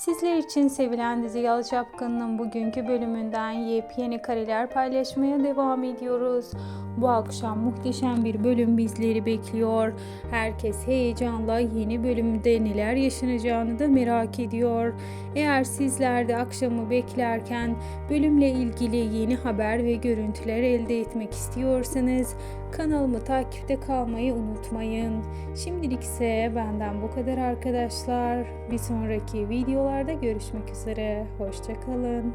Sizler için sevilen dizi Yalı Çapkın'ın bugünkü bölümünden yepyeni kareler paylaşmaya devam ediyoruz. Bu akşam muhteşem bir bölüm bizleri bekliyor. Herkes heyecanla yeni bölümde neler yaşanacağını da merak ediyor. Eğer sizler de akşamı beklerken bölümle ilgili yeni haber ve görüntüler elde etmek istiyorsanız kanalımı takipte kalmayı unutmayın. Şimdilik ise benden bu kadar arkadaşlar. Bir sonraki videolarda görüşmek üzere. Hoşçakalın.